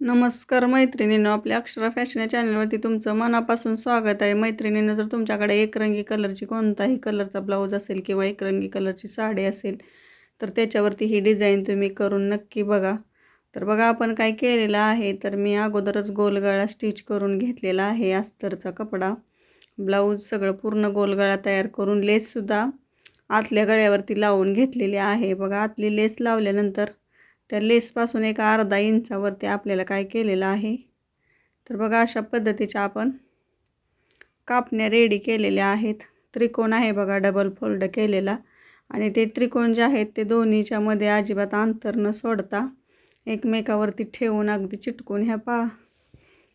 नमस्कार मैत्रिणींनो आपल्या अक्षरा फॅशन या चॅनलवरती तुमचं मनापासून स्वागत आहे. मैत्रिणींनो जर तुमच्याकडे एकरंगी कलरची कोणताही कलरचा ब्लाऊज असेल किंवा एकरंगी कलरची साडी असेल तर त्याच्यावरती ही डिझाईन तुम्ही करून नक्की बघा. तर बघा आपण काय केलेलं आहे तर मी अगोदरच गोलगळा स्टिच करून घेतलेला आहे अस्तरचा कपडा. ब्लाऊज सगळं पूर्ण गोलगळा तयार करून लेससुद्धा आतल्या गळ्यावरती लावून घेतलेली आहे. बघा आतली लेस लावल्यानंतर त्या लेसपासून एका अर्धा इंचावरती आपल्याला काय केलेलं आहे? तर बघा अशा पद्धतीच्या आपण कापण्या रेडी केलेल्या आहेत. त्रिकोण आहे बघा डबल फोल्ड केलेला. आणि ते त्रिकोण जे आहेत ते दोन्हीच्या मध्ये अजिबात अंतर न सोडता एकमेकावरती ठेवून अगदी चिटकून ह्या पा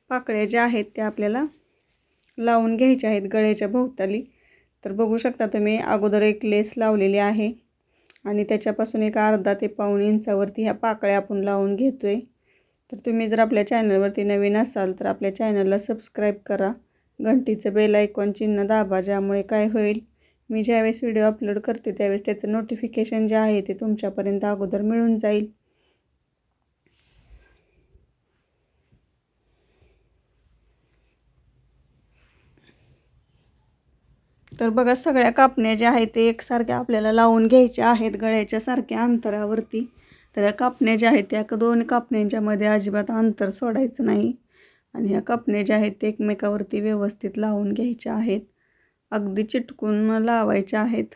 पाकळ्या ज्या आहेत त्या आपल्याला लावून घ्यायच्या आहेत गळ्याच्या भोवताली. तर बघू शकता तुम्ही अगोदर एक लेस लावलेली आहे. आणि त्याच्यापासून एक अर्धा ते पाऊण इंचावरती ह्या पाकळ्या आपण लावून घेतो आहे तर तुम्ही जर आपल्या चॅनलवरती नवीन असाल तर आपल्या चॅनलला सबस्क्राईब करा. घंटीचं बेल आयकॉन चिन्ह दाबा ज्यामुळे काय होईल? मी ज्यावेळेस व्हिडिओ अपलोड करते त्यावेळेस त्याचं नोटिफिकेशन जे आहे ते तुमच्यापर्यंत अगोदर मिळून जाईल. तर बघा सगळ्या कापण्या ज्या आहेत ते एकसारख्या आपल्याला लावून घ्यायच्या आहेत गळ्याच्या सारख्या अंतरावरती. तर या कापण्या ज्या आहेत त्या दोन कापण्यांच्यामध्ये अजिबात अंतर सोडायचं नाही. आणि ह्या कापण्या ज्या आहेत ते एकमेकावरती व्यवस्थित लावून घ्यायच्या आहेत. अगदी चिटकून लावायच्या आहेत.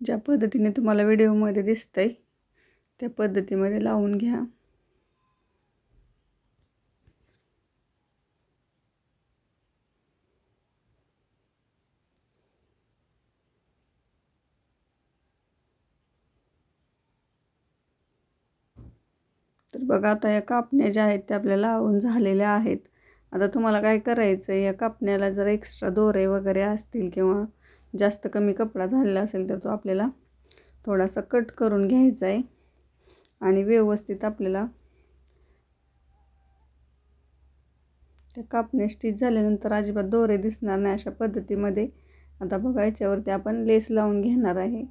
ज्या पद्धतीने तुम्हाला व्हिडिओमध्ये दिसतंय त्या पद्धतीमध्ये लावून घ्या. तर बघा आता या कापण्या ज्या आहेत त्या आपल्याला लावून झालेल्या आहेत. आता तुम्हाला काय करायचं आहे या कापण्याला जर एक्स्ट्रा दोरे वगैरे असतील किंवा जास्त कमी कपडा झालेला असेल तर तो आपल्याला थोडासा कट करून घ्यायचा आहे आणि व्यवस्थित आपल्याला त्या कापण्या स्टिच झाल्यानंतर अजिबात दोरे दिसणार नाही अशा पद्धतीमध्ये. आता बघा याच्यावरती आपण लेस लावून घेणार आहे.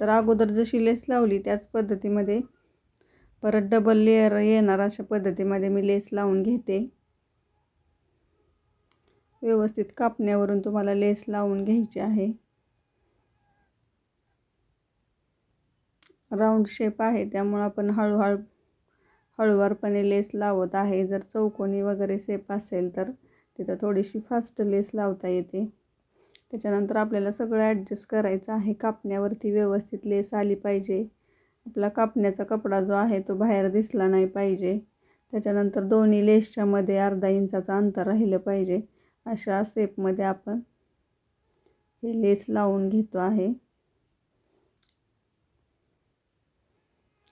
तर अगोदर जशी लेस लावली त्याच पद्धतीमध्ये परत डबल लेअर येणार अशा पद्धतीमध्ये मी लेस लावून घेते. व्यवस्थित कापण्यावरून तुम्हाला लेस लावून घ्यायची आहे. राऊंड शेप आहे त्यामुळं आपण हळूहळू हळूवारपणे लेस लावत आहे. जर चौकोनी वगैरे शेप असेल तर तिथं थोडीशी फास्ट लेस लावता येते. त्याच्यानंतर आपल्याला सगळं ॲडजस्ट करायचं आहे. कापण्यावरती व्यवस्थित लेस आली पाहिजे. आपला कापण्याचा कपडा जो आहे तो बाहेर दिसला नाही पाहिजे. त्याच्यानंतर दोन्ही लेसच्या मध्ये अर्धा इंचाचं अंतर राहिलं पाहिजे. अशा सेपमध्ये आपण हे लेस लावून घेतो आहे.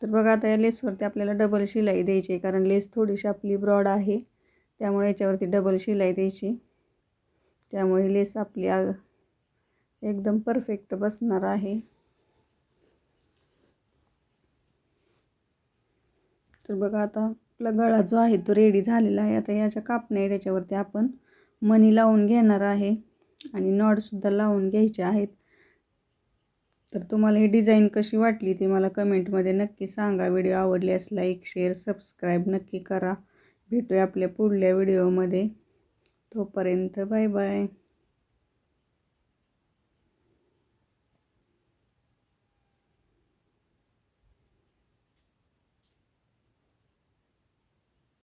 तर बघा आता या लेसवरती आपल्याला डबल शिलाई द्यायची आहे. कारण लेस थोडीशी आपली ब्रॉड आहे. त्यामुळे याच्यावरती डबल शिलाई द्यायची. त्यामुळे लेस आपली एकदम परफेक्ट बसणार आहे. तर बघा आता आपला गळा जो आहे तो रेडी झालेला आहे. आता याच्या कापण्या आहे त्याच्यावरती आपण मनी लावून घेणार आहे आणि नॉडसुद्धा लावून घ्यायचे आहेत. तर तुम्हाला ही डिझाईन कशी वाटली ती मला कमेंटमध्ये नक्की सांगा. व्हिडिओ आवडल्यास लाईक शेअर सबस्क्राईब नक्की करा. भेटूया आपल्या पुढल्या व्हिडिओमध्ये तोपर्यंत बाय बाय